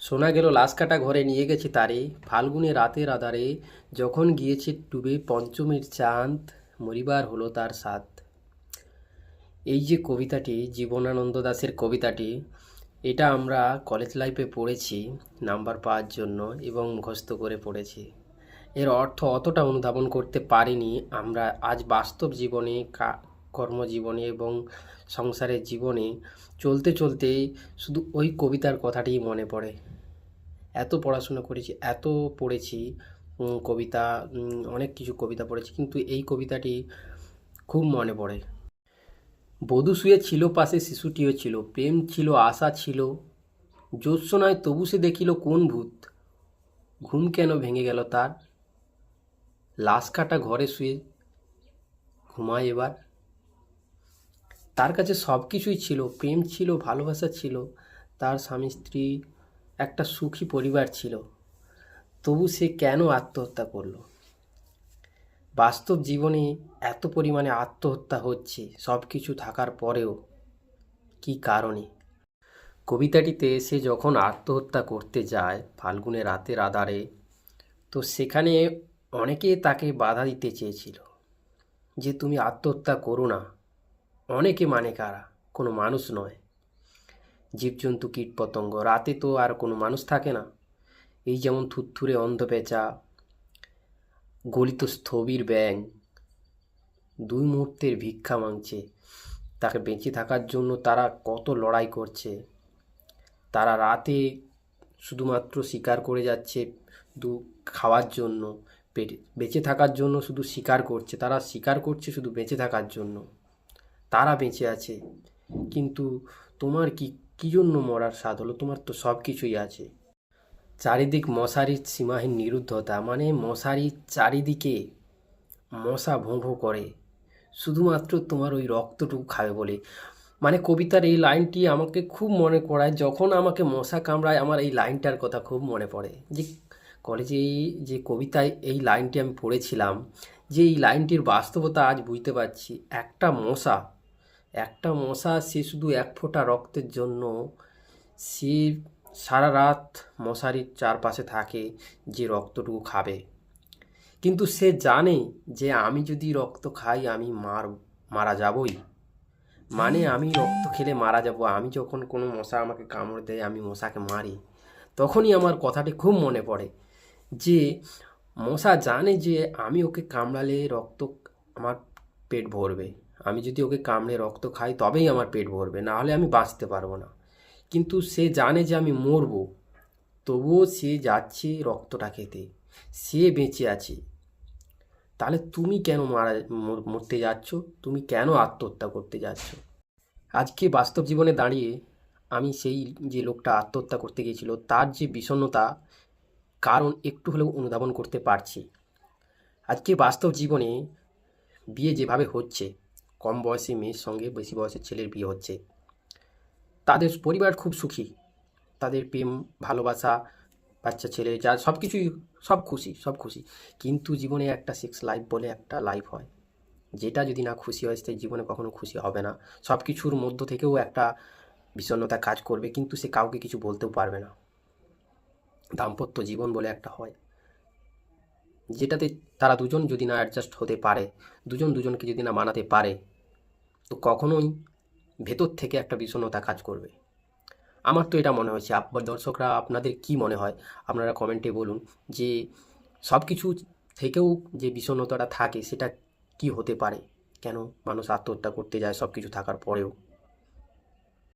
শোনা গেল লাশ কাটা ঘরে নিয়ে গেছে তারে। ফাল্গুনে রাতের আধারে যখন গিয়েছে ডুবে পঞ্চমীর চাঁদ, মরিবার হলো তার সাথ এই যে কবিতাটি, জীবনানন্দ দাশের কবিতাটি, এটা আমরা কলেজ লাইফে পড়েছি নাম্বার পাওয়ার জন্য এবং মুখস্থ করে পড়েছি। এর অর্থ অতটা অনুধাবন করতে পারিনি আমরা। আজ বাস্তব জীবনে কর্মজীবনে এবং সংসারের জীবনে চলতে চলতে শুধু ওই কবিতার কথাটিই মনে পড়ে। এত পড়াশোনা করেছি, এত পড়েছি কবিতা অনেক কিছু কবিতা পড়েছি, কিন্তু এই কবিতাটি খুব মনে পড়ে। বধূ শুয়ে ছিল পাশে, শিশুটিও ছিল, প্রেম ছিল, আশা ছিল। জ্যোৎস্নায় তবু সে দেখিল কোন ভূত। ঘুম কেন ভেঙে গেল তার? লাশ কাটা ঘরে শুয়ে ঘুমায় এবার। তার কাছে সব কিছুই ছিল, প্রেম ছিল, ভালোবাসা ছিল। তার স্বামী, স্ত্রী একটা সুখী পরিবার ছিল। তবু সে কেন আত্মহত্যা করল? বাস্তব জীবনে এত পরিমাণে আত্মহত্যা হচ্ছে সব কিছু থাকার পরেও কি কারণে? কবিতাটিতে সে যখন আত্মহত্যা করতে যায় ফাল্গুনে রাতের আধারে, তো সেখানে অনেকে তাকে বাধা দিতে চেয়েছিল যে, তুমি আত্মহত্যা করো না। অনেকে মানে কারা? কোনো মানুষ নয়। জীবজন্তু, কীটপতঙ্গ, রাতে তো আর কোনো মানুষ থাকে না। এই যেমন থুরথুরে অন্ধ পেঁচা গলিত স্থবির ব্যাং দুই মুহূর্তের ভিক্ষা মাংছে, তাকে বেঁচে থাকার জন্য তারা কত লড়াই করছে। তারা রাতে শুধুমাত্র শিকার করে যাচ্ছে দু খাওয়ার জন্য, পেটে, বেঁচে থাকার জন্য শুধু শিকার করছে, তারা শিকার করছে শুধু বেঁচে থাকার জন্য। তারা বেঁচে আছে। কিন্তু তোমার কি কী জন্য মরার স্বাদ হলো? তোমার তো সব কিছুই আছে। চারিদিক মশারির সীমাহীন নিরুদ্ধতা মানে মশারির চারিদিকে মশা ভোঁ ভোঁ করে। শুধুমাত্র তোমার ওই রক্তটুকু খাবে বলে। মানে কবিতার এই লাইনটি আমাকে খুব মনে পড়ায়, যখন আমাকে মশা কামড়ায়, আমার এই লাইনটার কথা খুব মনে পড়ে। যে কলেজে যে কবিতায় এই লাইনটি আমি পড়েছিলাম, যে এই লাইনটির বাস্তবতা আজ বুঝতে পারছি। একটা মশা একটা মশা সে শুধু এক ফোঁটা রক্তের জন্য, সে সারা রাত মশারির চারপাশে থাকে যে রক্তটুকু খাবে। কিন্তু সে জানে যে আমি যদি রক্ত খাই, আমি মার, মারা যাবই। মানে আমি রক্ত খেলে মারা যাব। আমি যখন কোনো মশা আমাকে কামড় দেয়, আমি মশাকে মারি। তখনই আমার কথাটি খুব মনে পড়ে যে, মশা জানে যে আমি ওকে কামড়ালে রক্ত আমার পেট ভরবে। আমি যদি ওকে কামড়ে রক্ত খাই তবেই আমার পেট ভরবে না হলে আমি বাঁচতে পারব না। কিন্তু সে জানে যে আমি মরবো, তবুও সে যাচ্ছে রক্তটা খেতে। সে বেঁচে আছে। তাহলে তুমি কেন মারা মরতে যাচ্ছ? তুমি কেন আত্মহত্যা করতে যাচ্ছ? আজকে বাস্তব জীবনে দাঁড়িয়ে আমি সেই যে লোকটা আত্মহত্যা করতে গিয়েছিল, তার যে বিষণ্ণতা, কারণ একটু হলেও অনুধাবন করতে পারছি। আজকে বাস্তব জীবনে বিয়ে যেভাবে হচ্ছে কম বয়সী মেয়ের সঙ্গে বেশি বয়সের ছেলের বিয়ে হচ্ছে। তাদের পরিবার খুব সুখী। তাদের প্রেম, ভালোবাসা, বাচ্চা, ছেলে, যা, সব কিছুই, সব খুশি সব খুশি। কিন্তু জীবনে একটা সেক্স লাইফ বলে একটা লাইফ হয়। যেটা যদি না খুশি হয় সেই জীবনে কখনো খুশি হবে না। সব কিছুর মধ্য থেকেও একটা বিষণ্ণতা কাজ করবে, কিন্তু সে কাউকে কিছু বলতেও পারবে না। দাম্পত্য জীবন বলে একটা হয়। যেটাতে তারা দুজন যদি না অ্যাডজাস্ট হতে পারে, দুজন দুজনকে যদি না মানাতে পারে, তো কখনোই ভেতর থেকে একটা বিষণ্ণতা কাজ করবে। আমার তো এটা মনে হয়েছে। আপনার দর্শকরা আপনাদের কি মনে হয়? আপনারা কমেন্টে বলুন যে সব কিছু থেকেও যে বিষণ্ণতাটা থাকে, সেটা কি হতে পারে? কেন মানুষ আত্মহত্যা করতে যায়? সব কিছু থাকার পরেও।